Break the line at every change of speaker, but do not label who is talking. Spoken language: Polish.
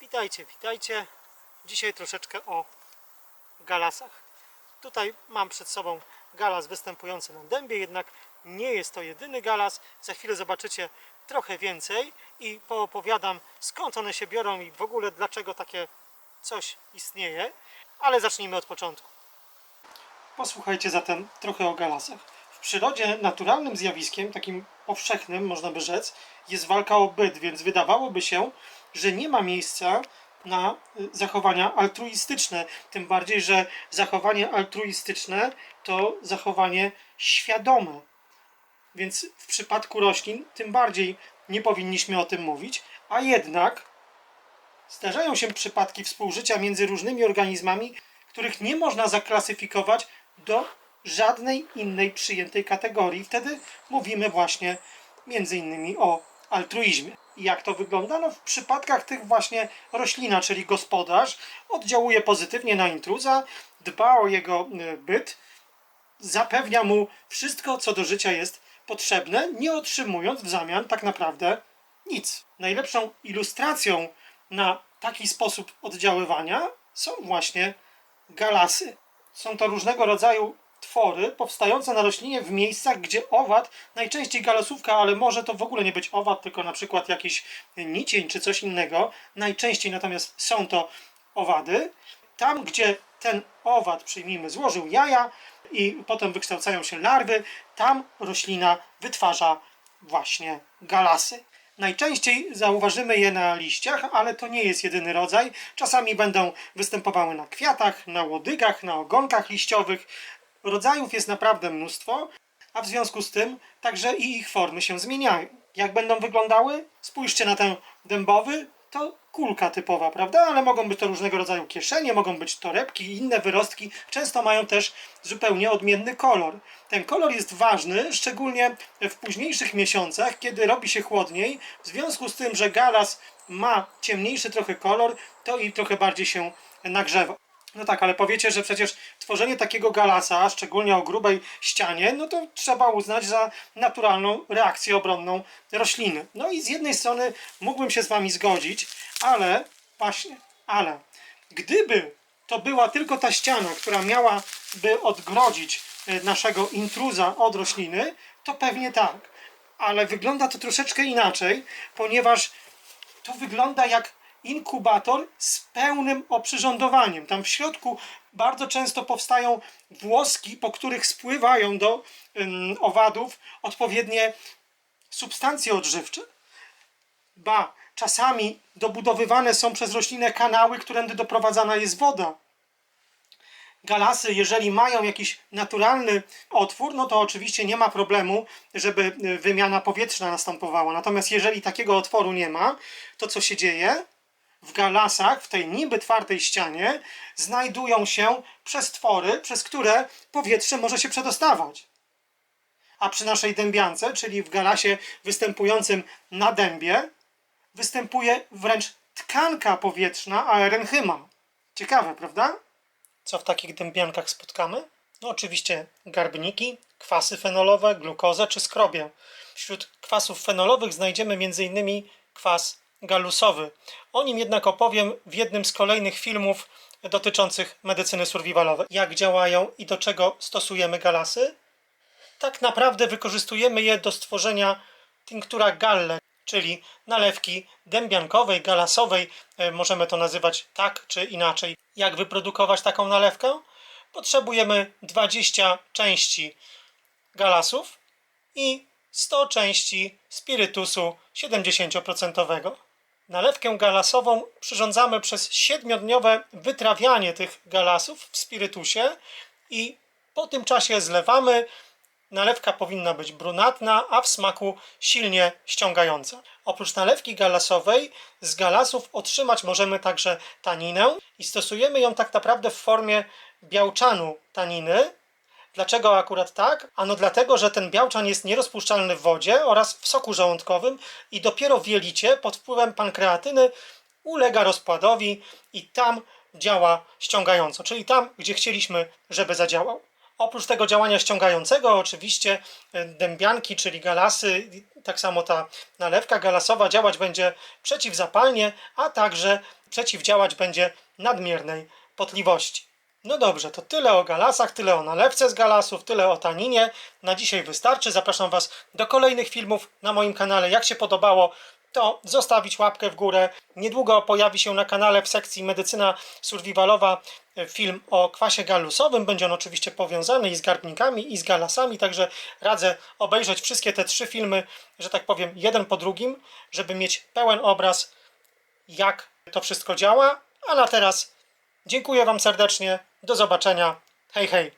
Witajcie, witajcie. Dzisiaj troszeczkę o galasach. Tutaj mam przed sobą galas występujący na dębie, jednak nie jest to jedyny galas. Za chwilę zobaczycie trochę więcej i poopowiadam skąd one się biorą i w ogóle dlaczego takie coś istnieje. Ale zacznijmy od początku. Posłuchajcie zatem trochę o galasach. W przyrodzie naturalnym zjawiskiem, takim powszechnym, można by rzec, jest walka o byt, więc wydawałoby się, że nie ma miejsca na y, zachowania altruistyczne. Tym bardziej, że zachowanie altruistyczne to zachowanie świadome. Więc w przypadku roślin tym bardziej nie powinniśmy o tym mówić, a jednak Zdarzają się przypadki współżycia między różnymi organizmami, których nie można zaklasyfikować do żadnej innej przyjętej kategorii. Wtedy mówimy właśnie między innymi o altruizmie. Jak to wygląda? No w przypadkach tych właśnie roślina, czyli gospodarz, oddziałuje pozytywnie na intruza, dba o jego y, byt, zapewnia mu wszystko, co do życia jest potrzebne, nie otrzymując w zamian tak naprawdę nic. Najlepszą ilustracją na taki sposób oddziaływania są właśnie galasy. Są to różnego rodzaju twory powstające na roślinie w miejscach, gdzie owad, najczęściej galasówka, ale może to w ogóle nie być owad, tylko na przykład jakiś nicień czy coś innego. Najczęściej natomiast są to owady. Tam, gdzie ten owad, przyjmijmy, złożył jaja i potem wykształcają się larwy, tam roślina wytwarza właśnie galasy. Najczęściej zauważymy je na liściach, ale to nie jest jedyny rodzaj. Czasami będą występowały na kwiatach, na łodygach, na ogonkach liściowych. Rodzajów jest naprawdę mnóstwo, a w związku z tym także i ich formy się zmieniają. Jak będą wyglądały? Spójrzcie na ten dębowy, to kulka typowa, prawda? Ale mogą być to różnego rodzaju kieszenie, mogą być torebki i inne wyrostki. Często mają też zupełnie odmienny kolor. Ten kolor jest ważny, szczególnie w późniejszych miesiącach, kiedy robi się chłodniej. W związku z tym, że galas ma ciemniejszy trochę kolor, to i trochę bardziej się nagrzewa. No tak, ale powiecie, że przecież tworzenie takiego galasa, szczególnie o grubej ścianie, no to trzeba uznać za naturalną reakcję obronną rośliny. No i z jednej strony mógłbym się z wami zgodzić, ale właśnie, ale gdyby to była tylko ta ściana, która miałaby odgrodzić e, naszego intruza od rośliny, to pewnie tak. Ale wygląda to troszeczkę inaczej, ponieważ to wygląda jak inkubator z pełnym oprzyrządowaniem. Tam w środku bardzo często powstają włoski, po których spływają do owadów odpowiednie substancje odżywcze. Ba, czasami dobudowywane są przez roślinę kanały, którędy doprowadzana jest woda. Galasy, jeżeli mają jakiś naturalny otwór, no to oczywiście nie ma problemu, żeby y, wymiana powietrzna następowała. Natomiast jeżeli takiego otworu nie ma, to co się dzieje? W galasach, w tej niby twardej ścianie, znajdują się przestwory, przez które powietrze może się przedostawać. A przy naszej dębiance, czyli w galasie występującym na dębie, występuje wręcz tkanka powietrzna aerenchyma. Ciekawe, prawda? Co w takich dębiankach spotkamy? No oczywiście garbniki, kwasy fenolowe, glukozę czy skrobię. Wśród kwasów fenolowych znajdziemy m.in. kwas galusowy. O nim jednak opowiem w jednym z kolejnych filmów dotyczących medycyny survivalowej. Jak działają i do czego stosujemy galasy? Tak naprawdę wykorzystujemy je do stworzenia tinktura galle, czyli nalewki dębiankowej, galasowej, e, możemy to nazywać tak czy inaczej. Jak wyprodukować taką nalewkę? Potrzebujemy 20 części galasów i 100 części spirytusu 70%. Nalewkę galasową przyrządzamy przez 7-dniowe wytrawianie tych galasów w spirytusie i po tym czasie zlewamy. Nalewka powinna być brunatna, a w smaku silnie ściągająca. Oprócz nalewki galasowej z galasów otrzymać możemy także taninę i stosujemy ją tak naprawdę w formie białczanu taniny. Dlaczego akurat tak? Ano dlatego, że ten białczan jest nierozpuszczalny w wodzie oraz w soku żołądkowym i dopiero w jelicie pod wpływem pankreatyny ulega rozkładowi i tam działa ściągająco, czyli tam, gdzie chcieliśmy, żeby zadziałał. Oprócz tego działania ściągającego, oczywiście e, dębianki, czyli galasy, tak samo ta nalewka galasowa działać będzie przeciwzapalnie, a także przeciwdziałać będzie nadmiernej potliwości. No dobrze, to tyle o galasach, tyle o nalewce z galasów, tyle o taninie. Na dzisiaj wystarczy. Zapraszam Was do kolejnych filmów na moim kanale. Jak się podobało, to zostawić łapkę w górę. Niedługo pojawi się na kanale w sekcji Medycyna Survivalowa e, film o kwasie galusowym. Będzie on oczywiście powiązany i z garbnikami, i z galasami, także radzę obejrzeć wszystkie te trzy filmy, że tak powiem, jeden po drugim, żeby mieć pełen obraz, jak to wszystko działa. A na teraz dziękuję Wam serdecznie. Do zobaczenia. Hej, hej.